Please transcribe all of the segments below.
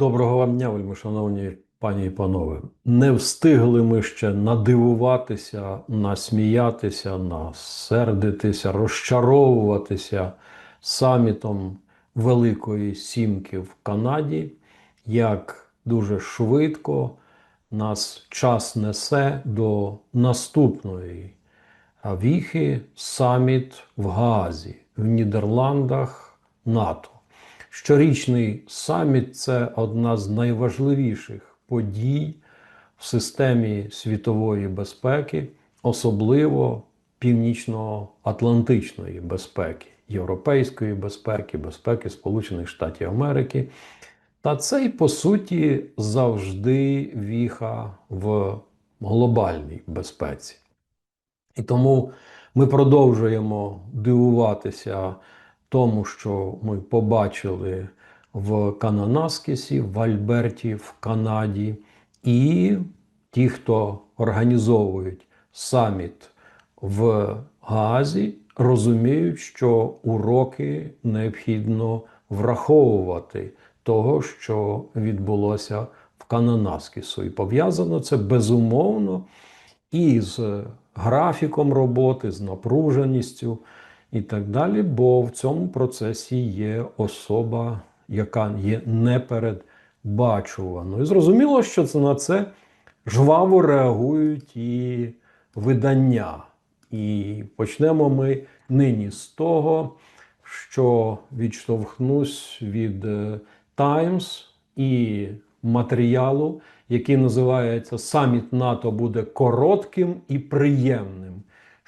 Доброго вам дня, вельми шановні пані і панове. Не встигли ми ще надивуватися, насміятися, насердитися, розчаровуватися самітом Великої Сімки в Канаді, як дуже швидко нас час несе до наступної віхи саміт в Гаазі в Нідерландах НАТО. Щорічний саміт це одна з найважливіших подій в системі світової безпеки, особливо північно-атлантичної безпеки, європейської безпеки, безпеки Сполучених Штатів Америки. Та це й по суті завжди віха в глобальній безпеці. І тому ми продовжуємо дивуватися тому, що ми побачили в Кананаскісі, в Альберті, в Канаді, і ті, хто організовують саміт в Гаазі, розуміють, що уроки необхідно враховувати того, що відбулося в Кананаскісу. І пов'язано це безумовно і з графіком роботи, з напруженістю і так далі. Бо в цьому процесі є особа, яка є непередбачуваною. Зрозуміло, що це на це жваво реагують і видання. І почнемо ми нині з того, що відштовхнусь від Times і матеріалу, який називається Саміт НАТО буде коротким і приємним,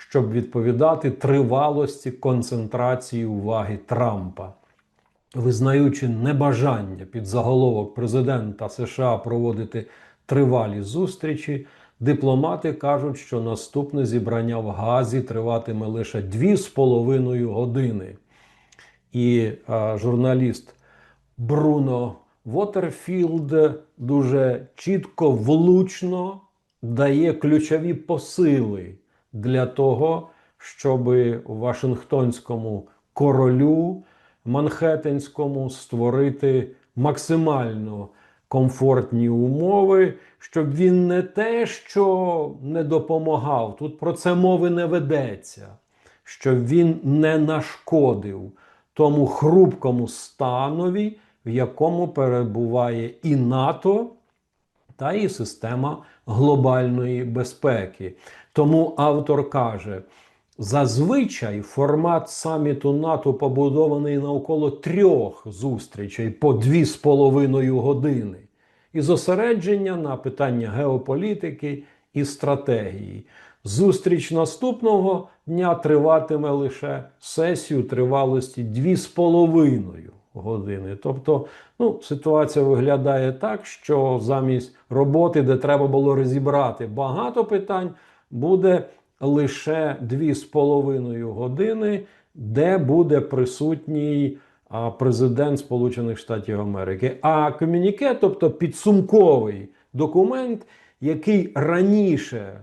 щоб відповідати тривалості концентрації уваги Трампа. Визнаючи небажання під заголовок президента США проводити тривалі зустрічі, дипломати кажуть, що наступне зібрання в Газі триватиме лише 2,5 години. І а, журналіст Бруно Вотерфілд дуже чітко, влучно дає ключові посили для того, щоб Вашингтонському королю Манхеттенському створити максимально комфортні умови, щоб він не те, що не допомагав, тут про це мови не ведеться, щоб він не нашкодив тому хрупкому станові, в якому перебуває і НАТО, та і система глобальної безпеки. Тому автор каже: зазвичай формат саміту НАТО побудований навколо трьох зустрічей по дві з половиною години, і зосередження на питання геополітики і стратегії. Зустріч наступного дня триватиме лише сесію тривалості 2,5 години. Тобто, ну, ситуація виглядає так, що замість роботи, де треба було розібрати багато питань, буде лише 2,5 години, де буде присутній президент Сполучених Штатів Америки. А комюніке, тобто підсумковий документ, який раніше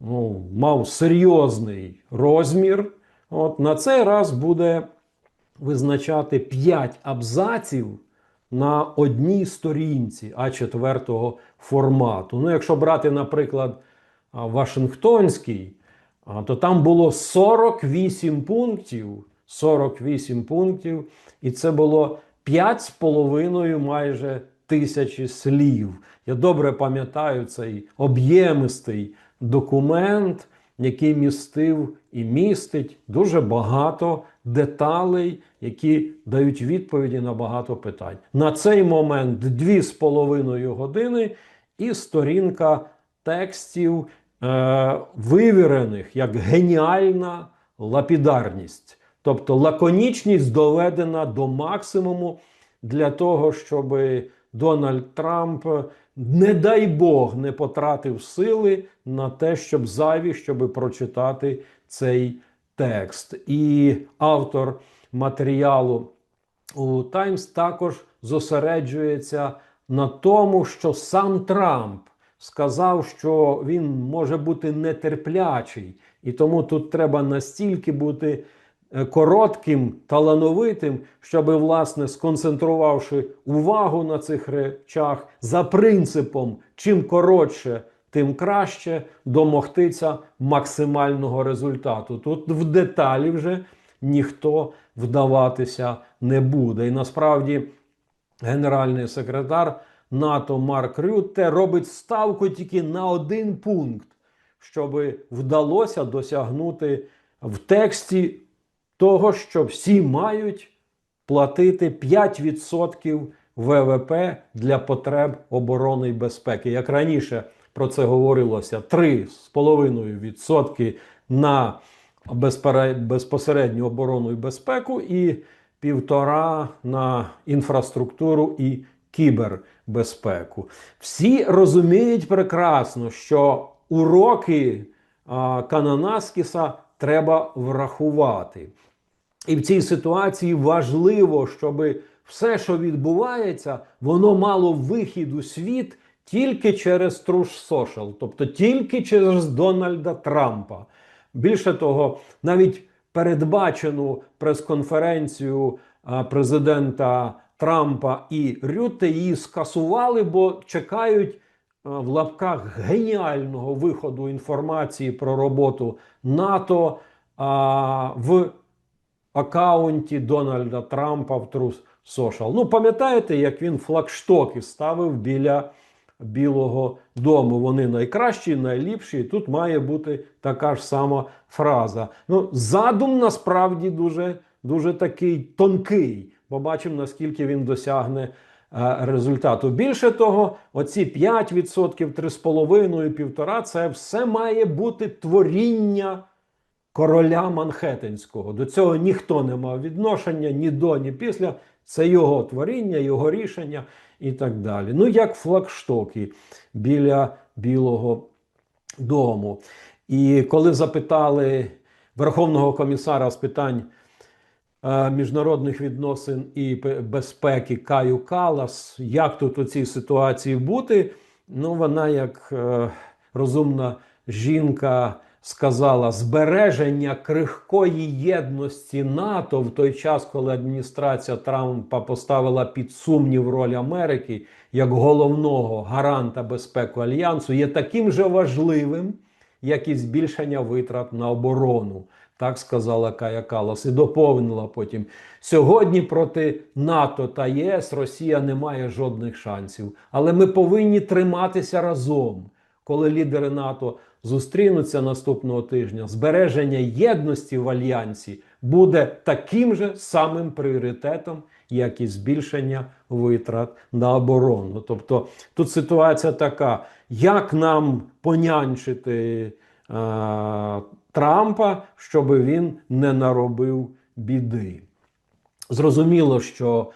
ну, мав серйозний розмір. От на цей раз буде визначати 5 абзаців на одній сторінці А4 формату. Ну, якщо брати, наприклад, Вашингтонський, то там було 48 пунктів. 48 пунктів, і це було 5,5 майже тисячі слів. Я добре пам'ятаю цей об'ємистий документ, який містив і містить дуже багато деталей, які дають відповіді на багато питань. На цей момент 2,5 години і сторінка текстів, е, вивірених як геніальна лапідарність. Тобто лаконічність доведена до максимуму для того, щоб Дональд Трамп, не дай Бог, не потратив сили на те, щоб зайві, щоб прочитати цей текст. І автор матеріалу у Таймс також зосереджується на тому, що сам Трамп сказав, що він може бути нетерплячий, і тому тут треба настільки бути е, коротким, талановитим, щоб, власне, сконцентрувавши увагу на цих речах за принципом, чим коротше, тим краще домогтися максимального результату. Тут в деталі вже ніхто вдаватися не буде. І насправді генеральний секретар НАТО Марк Рютте робить ставку тільки на один пункт, щоб вдалося досягнути в тексті того, що всі мають платити 5% ВВП для потреб оборони і безпеки. Як раніше про це говорилося, 3,5% на безпосередню оборону і безпеку, і півтора на інфраструктуру і кібербезпеку. Всі розуміють прекрасно, що уроки а, Кананаскіса треба врахувати. І в цій ситуації важливо, щоб все, що відбувається, воно мало вихід у світ тільки через Truth Social, тобто тільки через Дональда Трампа. Більше того, навіть передбачену прес-конференцію президента Трампа і Рютте її скасували, бо чекають в лапках геніального виходу інформації про роботу НАТО а, в акаунті Дональда Трампа в Truth Social. Ну, пам'ятаєте, як він флагштоки ставив біля Білого Дому? Вони найкращі, найліпші. Тут має бути така ж сама фраза. Ну, задум насправді дуже, дуже такий тонкий. Побачимо, наскільки він досягне е, результату. Більше того, оці 5%, 3,5%, 1,5% це все має бути творіння короля Манхеттенського. До цього ніхто не мав відношення ні до, ні після. Це його творіння, його рішення і так далі. Ну, як флагштоки біля Білого Дому. І коли запитали Верховного комісара з питань міжнародних відносин і безпеки Каю Калас, як тут у цій ситуації бути, ну вона як е, розумна жінка сказала збереження крихкої єдності НАТО в той час, коли адміністрація Трампа поставила під сумнів роль Америки як головного гаранта безпеки альянсу, є таким же важливим, як і збільшення витрат на оборону. Так сказала Кая Калас і доповнила потім: сьогодні проти НАТО та ЄС Росія не має жодних шансів, але ми повинні триматися разом коли лідери НАТО зустрінуться наступного тижня, збереження єдності в альянсі буде таким же самим пріоритетом, як і збільшення витрат на оборону. Тобто тут ситуація така: як нам понянчити е, Трампа, щоб він не наробив біди. Зрозуміло, що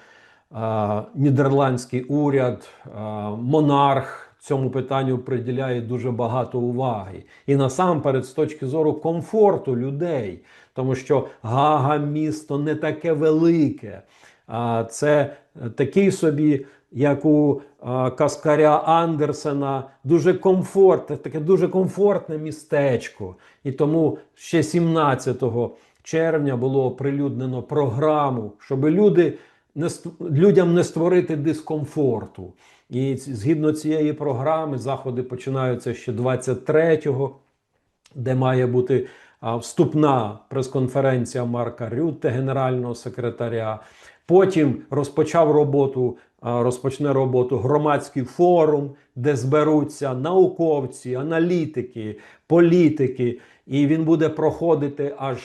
е, нідерландський уряд, е, монарх цьому питанню приділяє дуже багато уваги. І насамперед, з точки зору комфорту людей, тому що Гага місто не таке велике, а це такий собі. Як у а, Каскаря Андерсена, дуже комфортне, таке дуже комфортне містечко. І тому ще 17 червня було оприлюднено програму, щоб люди не людям не створити дискомфорту. І згідно цієї програми заходи починаються ще 23-го, де має бути а, вступна прес-конференція Марка Рютте, генерального секретаря. Потім розпочав роботу, розпочне роботу громадський форум, де зберуться науковці, аналітики, політики, і він буде проходити аж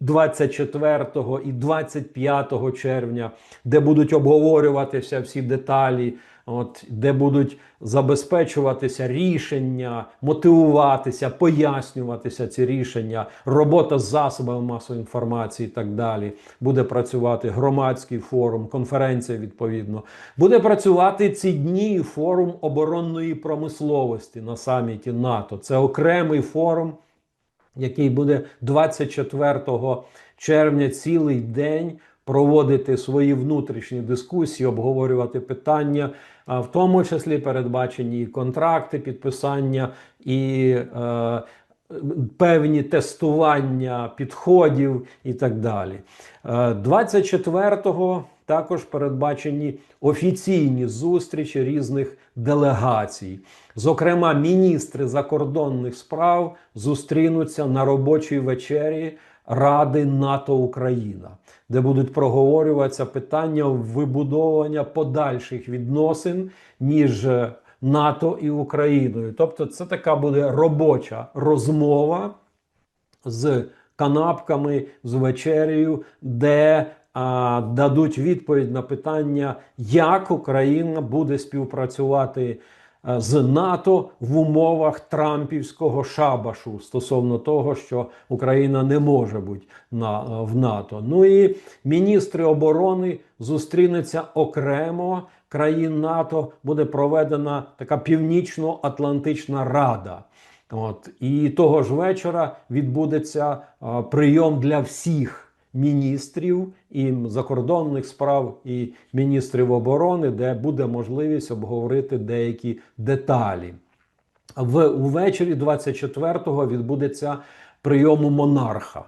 24 і 25 червня, де будуть обговорюватися всі деталі, от, де будуть забезпечуватися рішення, мотивуватися, пояснюватися ці рішення, робота з засобами масової інформації і так далі. Буде працювати громадський форум, конференція відповідно. Буде працювати ці дні форум оборонної промисловості на саміті НАТО. Це окремий форум який буде 24 червня цілий день проводити свої внутрішні дискусії, обговорювати питання, в тому числі передбачені контракти, підписання і е, певні тестування підходів і так далі. Е, 24-го також передбачені офіційні зустрічі різних делегацій. Зокрема, міністри закордонних справ зустрінуться на робочій вечері Ради НАТО Україна, де будуть проговорюватися питання вибудовування подальших відносин між е, НАТО і Україною. Тобто, це така буде робоча розмова з канапками, з вечерею, де а, дадуть відповідь на питання, як Україна буде співпрацювати з НАТО в умовах Трампівського шабашу стосовно того, що Україна не може бути на, е, в НАТО. Ну і міністри оборони зустрінуться окремо країн НАТО. Буде проведена така північно-атлантична рада. От і того ж вечора відбудеться а, прийом для всіх міністрів і закордонних справ і міністрів оборони, де буде можливість обговорити деякі деталі. В увечері 24-го відбудеться прийом у монарха.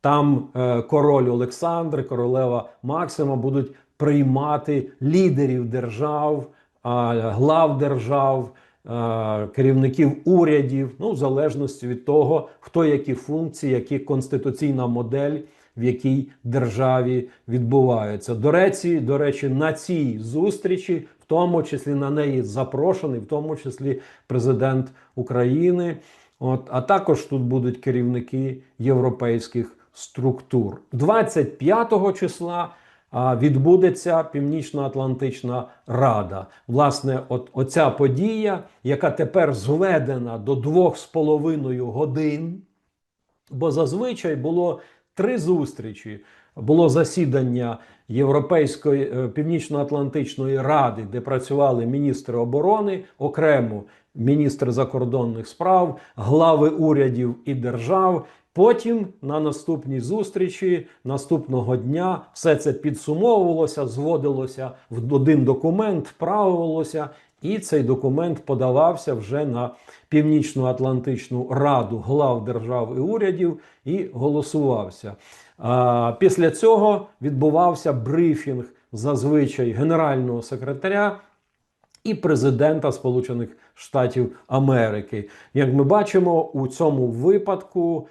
Там е, король Олександр, королева Максима будуть приймати лідерів держав, а, глав держав, а, керівників урядів, ну в залежності від того, хто які функції, які конституційна модель в якій державі відбуваються. До речі, до речі, на цій зустрічі, в тому числі на неї запрошений, в тому числі президент України. От, а також тут будуть керівники європейських структур. 25 числа відбудеться Північно-Атлантична Рада. Власне, от оця подія, яка тепер зведена до двох з половиною годин, бо зазвичай було три зустрічі. Було засідання Європейської е, Північно-Атлантичної ради, де працювали міністри оборони, окремо міністр закордонних справ, глави урядів і держав. Потім на наступній зустрічі наступного дня все це підсумовувалося, зводилося в один документ, вправилося, і цей документ подавався вже на Північно-Атлантичну раду глав держав і урядів і голосувався. Після цього відбувався брифінг зазвичай генерального секретаря і президента Сполучених Штатів Америки. Як ми бачимо, у цьому випадку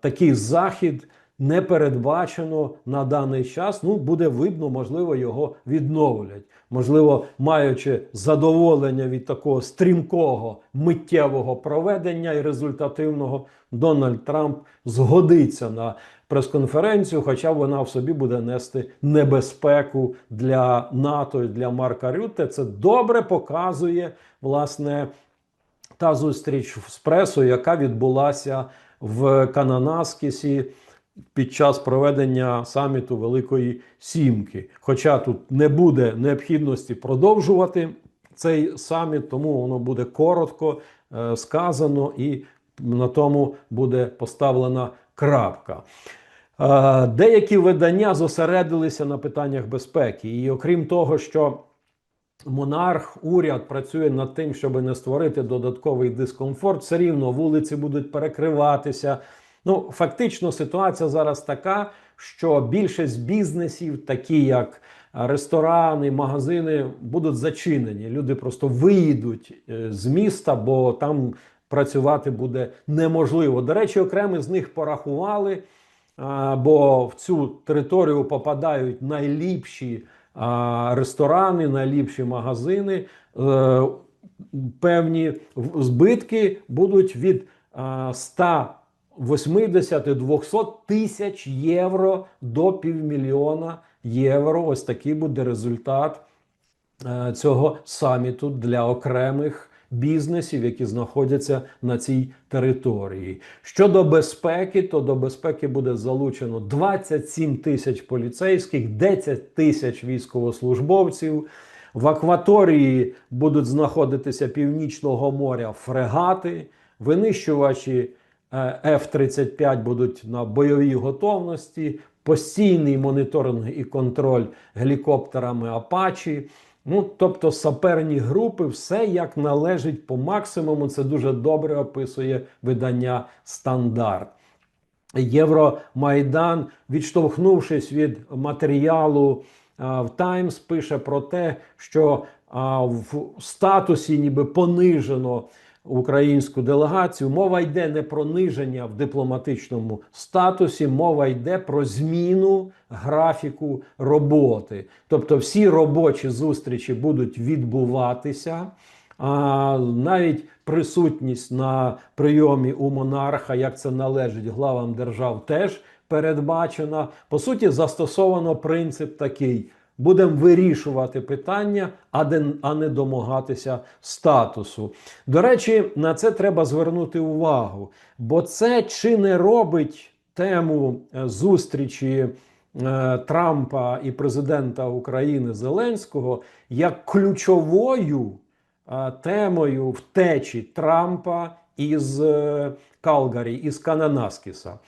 такий захід не передбачено на даний час. Ну, буде видно, можливо, його відновлять. Можливо, маючи задоволення від такого стрімкого миттєвого проведення і результативного, Дональд Трамп згодиться на прес-конференцію, хоча вона в собі буде нести небезпеку для НАТО і для Марка Рютте. Це добре показує власне та зустріч з пресою, яка відбулася в Кананаскісі під час проведення саміту Великої Сімки. Хоча тут не буде необхідності продовжувати цей саміт, тому воно буде коротко е, сказано і на тому буде поставлена крапка. Е, Деякі видання зосередилися на питаннях безпеки, і окрім того, що монарх, уряд працює над тим, щоб не створити додатковий дискомфорт, все рівно вулиці будуть перекриватися. Ну, фактично, ситуація зараз така, що більшість бізнесів, такі як ресторани, магазини, будуть зачинені. Люди просто виїдуть е, з міста, бо там працювати буде неможливо. До речі, окремі з них порахували, бо в цю територію попадають найліпші ресторани, найліпші магазини. Е, Певні збитки будуть від а, 100 80-200 тисяч євро до півмільйона євро. Ось такий буде результат е, цього саміту для окремих бізнесів, які знаходяться на цій території. Щодо безпеки, то до безпеки буде залучено 27 тисяч поліцейських, 10 тисяч військовослужбовців. В акваторії будуть знаходитися північного моря фрегати, винищувачі F-35 будуть на бойовій готовності, постійний моніторинг і контроль гелікоптерами Апачі. Ну, тобто саперні групи, все як належить по максимуму. Це дуже добре описує видання стандарт. Євромайдан, відштовхнувшись від матеріалу в Таймс, пише про те, що а, в статусі ніби понижено українську делегацію. Мова йде не про ниження в дипломатичному статусі, мова йде про зміну графіку роботи. Тобто всі робочі зустрічі будуть відбуватися. А навіть присутність на прийомі у монарха, як це належить главам держав, теж передбачена. По суті, застосовано принцип такий: будемо вирішувати питання, а не домагатися статусу. До речі, на це треба звернути увагу, бо це чи не робить тему е, зустрічі. е, Трампа і президента України Зеленського як ключовою а, темою втечі Трампа із е, Калгарі, із Кананаскіса.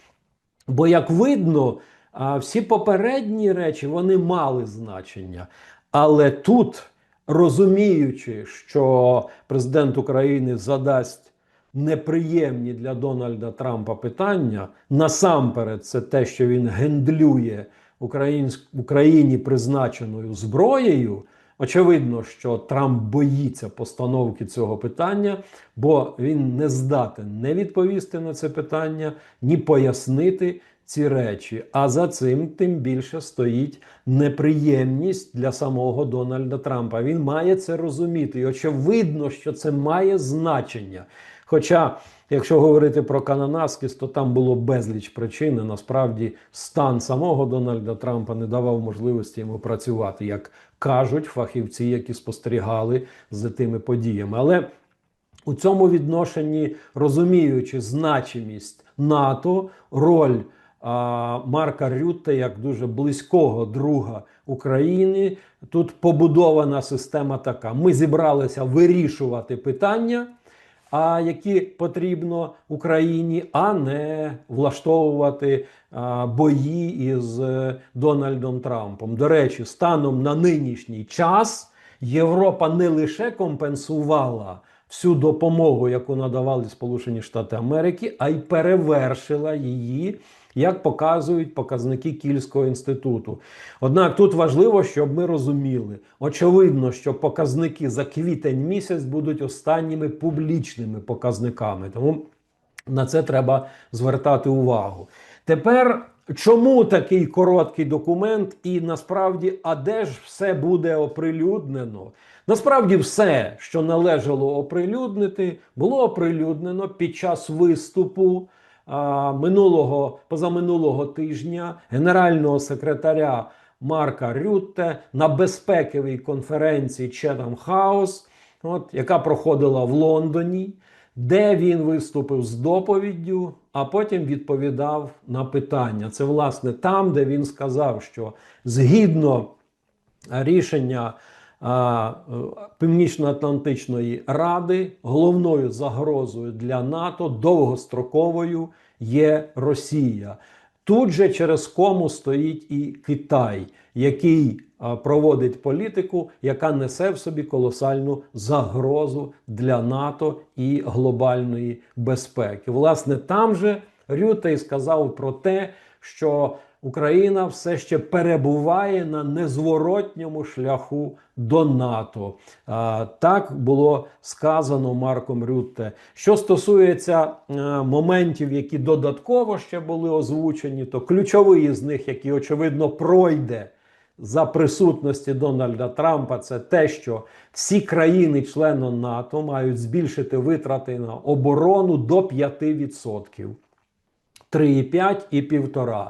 Бо, як видно, а, всі попередні речі вони мали значення. Але тут, розуміючи, що президент України задасть неприємні для Дональда Трампа питання, насамперед, це те, що він гендлює українськ- Україні призначеною зброєю. Очевидно, що Трамп боїться постановки цього питання, бо він не здатен не відповісти на це питання, ні пояснити ці речі. А за цим тим більше стоїть неприємність для самого Дональда Трампа. Він має це розуміти. І очевидно, що це має значення. Хоча, якщо говорити про Кананаскіс, то там було безліч причин. Насправді, стан самого Дональда Трампа не давав можливості йому працювати, як кажуть фахівці, які спостерігали за тими подіями. Але у цьому відношенні, розуміючи значимість НАТО, роль Марка Рютте як дуже близького друга України, тут побудована система така: ми зібралися вирішувати питання а які потрібно Україні, а не влаштовувати бої із е, Дональдом Трампом. До речі, станом на нинішній час Європа не лише компенсувала всю допомогу, яку надавали Сполучені Штати Америки, а й перевершила її. Як показують показники Кільського інституту. Однак тут важливо, щоб ми розуміли, очевидно, що показники за квітень місяць будуть останніми публічними показниками. Тому на це треба звертати увагу. Тепер чому такий короткий документ, і насправді, а де ж все буде оприлюднено? Насправді, все, що належало оприлюднити, було оприлюднено під час виступу минулого позаминулого тижня генерального секретаря Марка Рютте на безпековій конференції Chatham House, от, яка проходила в Лондоні, де він виступив з доповіддю, а потім відповідав на питання. Це власне там, де він сказав, що згідно рішення Північно-Атлантичної ради головною загрозою для НАТО довгостроковою є Росія. Тут же через кому стоїть і Китай, який проводить політику, яка несе в собі колосальну загрозу для НАТО і глобальної безпеки. Власне, там же Рютей сказав про те, що Україна все ще перебуває на незворотньому шляху до НАТО. Так було сказано Марком Рютте. Що стосується е, моментів, які додатково ще були озвучені, то ключовий з них, який очевидно пройде за присутності Дональда Трампа, це те, що всі країни-члени НАТО мають збільшити витрати на оборону до 5%. 3,5 і 1,5.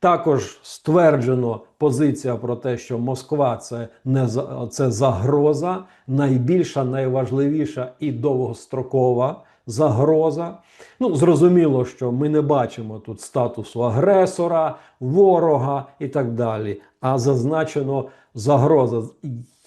Також стверджено позиція про те, що Москва це не це загроза, найбільша, найважливіша і довгострокова загроза. Ну, зрозуміло, що ми не бачимо тут статусу агресора, ворога і так далі. А зазначено загроза.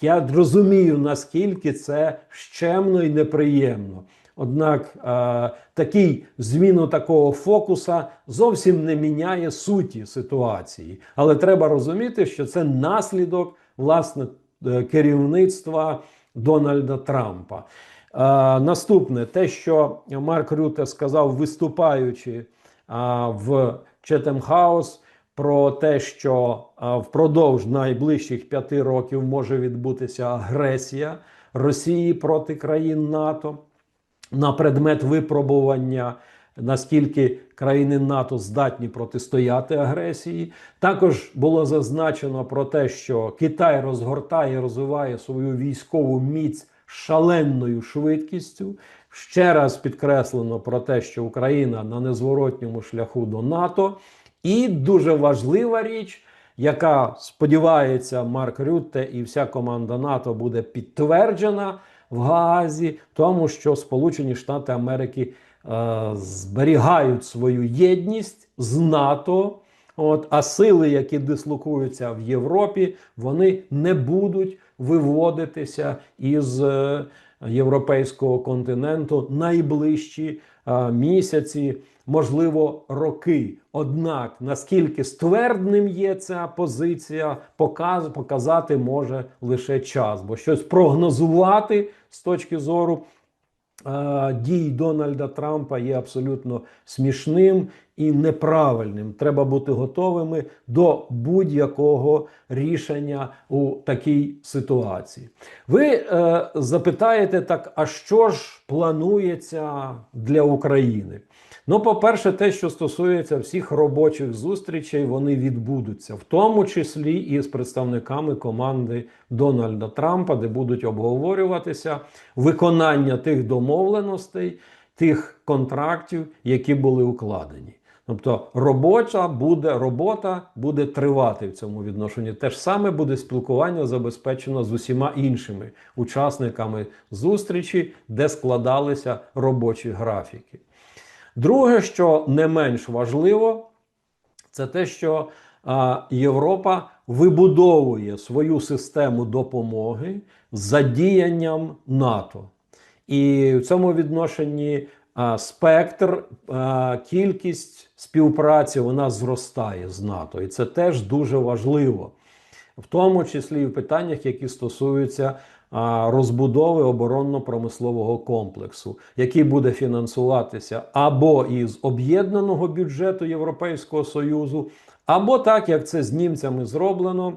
Я розумію, наскільки це щемно і неприємно. Однак е, такий зміну такого фокуса зовсім не міняє суті ситуації. Але треба розуміти, що це наслідок власне е, керівництва Дональда Трампа. Е, наступне, те, що Марк Рюте сказав, виступаючи е, в Четем Хаус, про те, що е, впродовж найближчих п'яти років може відбутися агресія Росії проти країн НАТО на предмет випробування, наскільки країни НАТО здатні протистояти агресії. Також було зазначено про те, що Китай розгортає, розвиває свою військову міць шаленою швидкістю. Ще раз підкреслено про те, що Україна на незворотньому шляху до НАТО. І дуже важлива річ, яка сподівається Марк Рютте і вся команда НАТО буде підтверджена в Гаазі, тому що Сполучені Штати Америки е, зберігають свою єдність з НАТО. От, а сили, які дислокуються в Європі, вони не будуть виводитися із е, європейського континенту найближчі е, місяці, можливо, роки. Однак наскільки ствердним є ця позиція, показ, показати може лише час, бо щось прогнозувати з точки зору е, дій Дональда Трампа є абсолютно смішним і неправильним. Треба бути готовими до будь-якого рішення у такій ситуації. Ви е, запитаєте так, а що ж планується для України? Ну, по-перше, те, що стосується всіх робочих зустрічей, вони відбудуться, в тому числі і з представниками команди Дональда Трампа, де будуть обговорюватися виконання тих домовленостей, тих контрактів, які були укладені. Тобто робоча буде робота буде тривати в цьому відношенні. Те ж саме буде спілкування забезпечено з усіма іншими учасниками зустрічі, де складалися робочі графіки. Друге, що не менш важливо, це те, що Європа вибудовує свою систему допомоги з задіянням НАТО. І в цьому відношенні спектр, кількість співпраці вона зростає з НАТО. І це теж дуже важливо, в тому числі і в питаннях, які стосуються розбудови оборонно-промислового комплексу, який буде фінансуватися або із об'єднаного бюджету Європейського Союзу, або так, як це з німцями зроблено.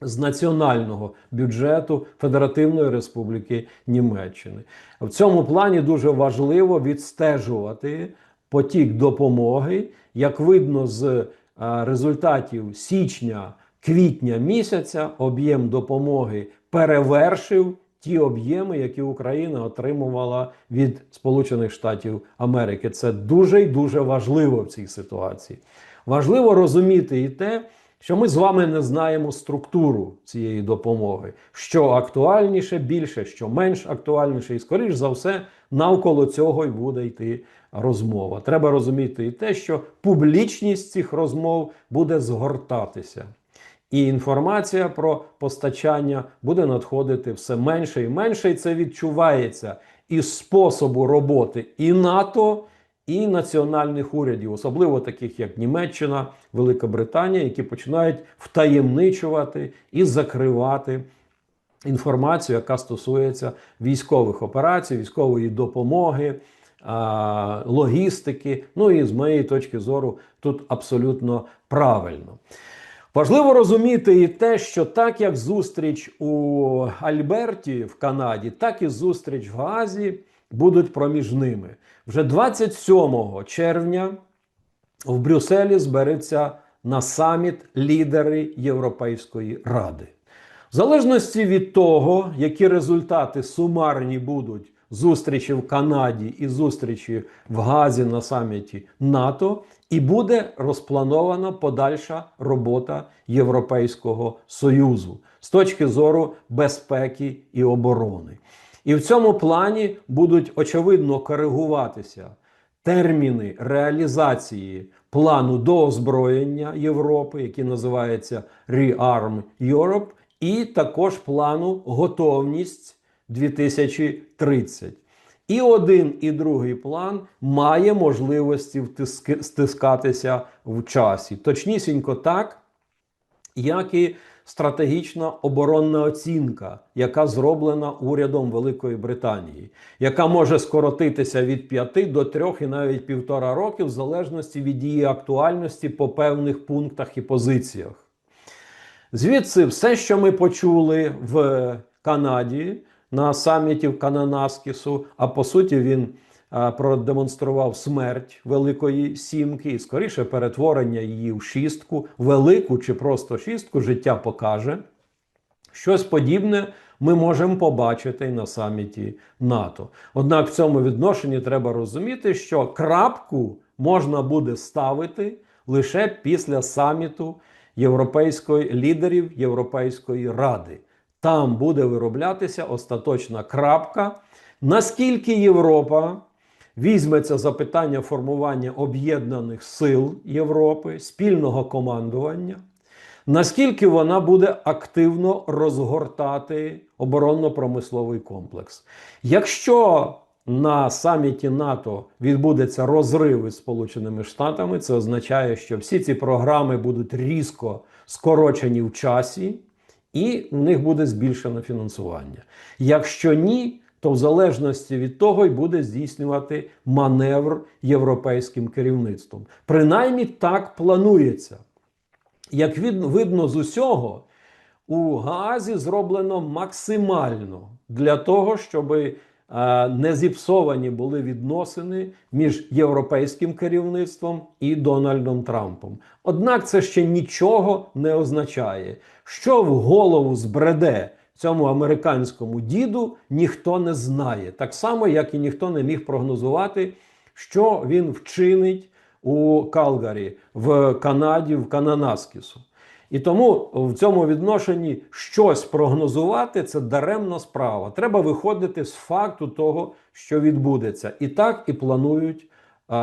З національного бюджету Федеративної Республіки Німеччини в цьому плані дуже важливо відстежувати потік допомоги. Як видно з результатів січня-квітня місяця, об'єм допомоги перевершив ті об'єми, які Україна отримувала від Сполучених Штатів Америки. Це дуже і дуже важливо в цій ситуації. Важливо розуміти і те, що ми з вами не знаємо структуру цієї допомоги, що актуальніше більше, що менш актуальніше, і скоріш за все, навколо цього й буде йти розмова. Треба розуміти і те, що публічність цих розмов буде згортатися. І інформація про постачання буде надходити все менше і менше, і це відчувається із способу роботи і НАТО, і національних урядів, особливо таких як Німеччина, Велика Британія, які починають втаємничувати і закривати інформацію, яка стосується військових операцій, військової допомоги. Логістики, ну і з моєї точки зору, тут абсолютно правильно. Важливо розуміти і те, що так як зустріч у Альберті в Канаді, так і зустріч в Гаазі будуть проміжними. Вже 27 червня в Брюсселі збереться на саміт лідери Європейської ради. В залежності від того, які результати сумарні будуть зустрічі в Канаді і зустрічі в Газі на саміті НАТО, і буде розпланована подальша робота Європейського Союзу з точки зору безпеки і оборони. І в цьому плані будуть очевидно коригуватися терміни реалізації плану доозброєння Європи, який називається Rearm Europe, і також плану готовність 2030. І один, і другий план має можливості стискатися в часі. Точнісінько так, як і стратегічна оборонна оцінка, яка зроблена урядом Великої Британії, яка може скоротитися від 5 до 3 і навіть півтора років, в залежності від її актуальності по певних пунктах і позиціях. Звідси все, що ми почули в Канаді на саміті в Кананаскісу, а по суті, він продемонстрував смерть Великої Сімки і скоріше перетворення її в шістку, велику чи просто шістку, життя покаже. Щось подібне ми можемо побачити і на саміті НАТО. Однак в цьому відношенні треба розуміти, що крапку можна буде ставити лише після саміту європейської лідерів Європейської ради. Там буде вироблятися остаточна крапка, наскільки Європа візьметься за питання формування об'єднаних сил Європи, спільного командування. Наскільки вона буде активно розгортати оборонно-промисловий комплекс? Якщо на саміті НАТО відбудеться розрив із Сполученими Штатами, це означає, що всі ці програми будуть різко скорочені в часі, і у них буде збільшено фінансування. Якщо ні, то в залежності від того й буде здійснювати маневр європейським керівництвом. Принаймні так планується. Як видно з усього, у Гаазі зроблено максимально для того, щоб е, не зіпсовані були відносини між європейським керівництвом і Дональдом Трампом. Однак це ще нічого не означає, що в голову збреде цьому американському діду, ніхто не знає. Так само, як і ніхто не міг прогнозувати, що він вчинить у Калгарі, в Канаді, в Кананаскісу. І тому в цьому відношенні щось прогнозувати це даремна справа. Треба виходити з факту того, що відбудеться. І так і планують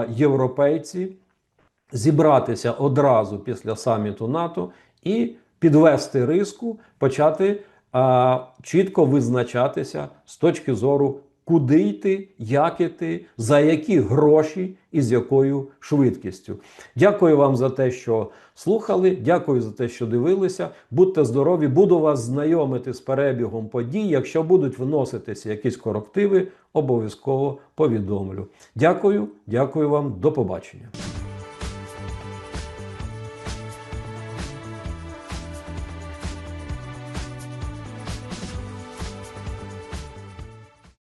європейці зібратися одразу після саміту НАТО і підвести риску, почати чітко визначатися з точки зору, куди йти, як іти, за які гроші і з якою швидкістю. Дякую вам за те, що слухали. Дякую за те, що дивилися. Будьте здорові, буду вас знайомити з перебігом подій. Якщо будуть вноситися якісь корективи, обов'язково повідомлю. Дякую, дякую вам, до побачення.